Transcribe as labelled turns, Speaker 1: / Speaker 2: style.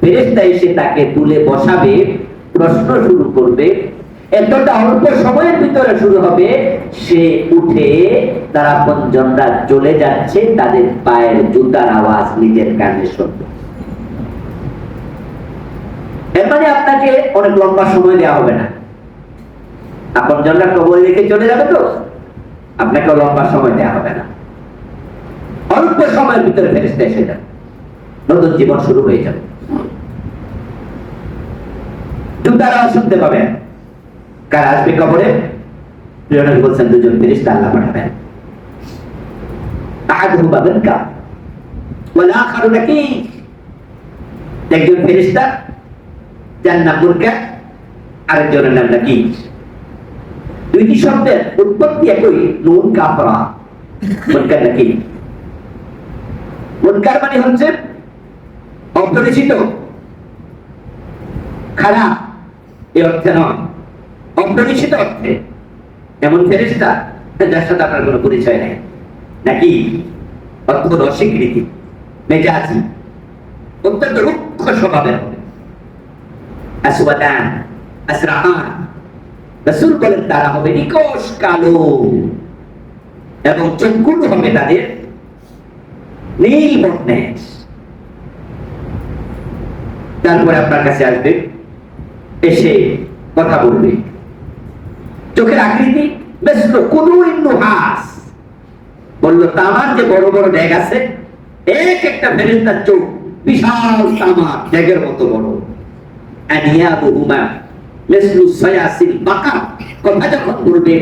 Speaker 1: ফেরেস্তা এসে তাকে তুলে বসাবে, প্রশ্ন শুরু করবে। এতটা অল্প সময়ের ভিতরে শুরু হবে। সে উঠে তারা পঞ্জনরা চলে যাচ্ছে, তাদের পায়ের জুতার আওয়াজ নিজের কানে শুনবে। মানে আপনাকে অনেক লম্বা সময় দেওয়া হবে না। আপন জনরা কবর রেখে চলে যাবে তো? আপনাকে লম্বা সময় দেওয়া হবে না। অল্প সময়ের ভিতরে ফেরেস্তা এসে যাবে। নতুন জীবন শুরু হয়ে যাবে। আওয়াজ শুনতে পাবেন। কার আসবে কবরে? প্রিয়নবী বলছেন, দুজন ফেরেশতা আল্লাহ পাঠাবেন। আহাদুহু বাবেন কা ওয়াল আখারু নাকি একজন ফেরেশতা যার নাম মুরকা আরেকজনের নাম নাকি দুইটি শব্দের উৎপত্তি একই, নুন, কাফরা। মুনকার নাকি? মুনকার মানে হচ্ছে অপরিচিত খারাপ এ অর্থে নয়। অপরিচিত অর্থে। এমন ফেরেস্তা যার সাথে আপনার কোনো পরিচয় নেই। নাকি অদ্ভুত অস্বীকৃতি মেজাজি, অত্যন্ত রুক্ষ স্বভাবের হবে। আসুবাদান আসরাহান, রসুল বলেন, তারা হবে নিকশ কালো এবং চোখগুলো হবে তাদের নীল বর্ণের। তারপরে আপনার কাছে আসবে, এসে কথা বলবে। চোখের আকৃতি বেশ কোনো হাস বলল, তামার যে বড় বড় ড্যাগ আছে, এক একটা ফেরেস্তার চোখ বিশাল তামার ড্যাগের মতো বড়। আনিয়া বহুমা মেসলু সয়াসিল বাকা কথা যখন বলবে